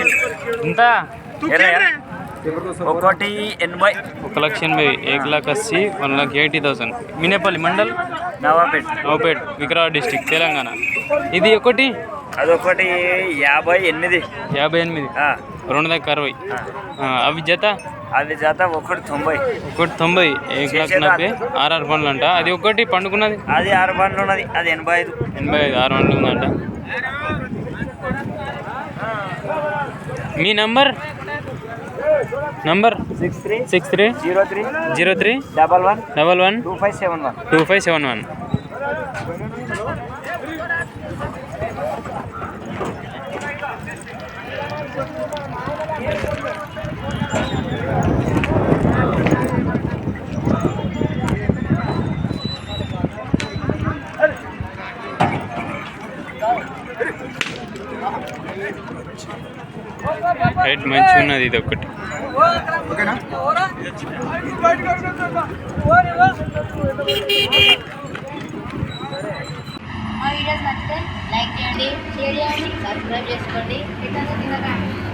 ఎంత ఒకటి ఎనభై. ఒక లక్ష ఎనభై ఏక్ lakh Assi one lakh eighty thousand. Minepalli mandal? Nawapet. Nopet Vikarabad district Telangana. ఇది ఒకటి? అదొకటి యాభై ఎనిమిది. యాభై ఎనిమిది. ఆ, రెండు దగ్గర అరవై. అవి జత? అది జత ఒకటి తొంభై. ఒకటి తొంభై ఏక్ లాక్ నలభై ఆర్ఆర్ పండ్లు అంట. అది ఒకటి పండుకున్నది? అది ఆరు బండ్లు ఉన్నది. అది ఎనభై ఐదు. ఎనభై ఐదు ఆరు పండ్లు ఉందంట మీ number? Number? Six three six three? Zero three zero three double one? Double one? Two five seven one? Two five seven one. Right మంచిగా ఉన్నది ఇది ఒకటి మా వీడియోస్ నచ్చితే లైక్ చేయండి షేర్ చేయండి సబ్స్క్రైబ్ చేసుకోండి. రిటర్న్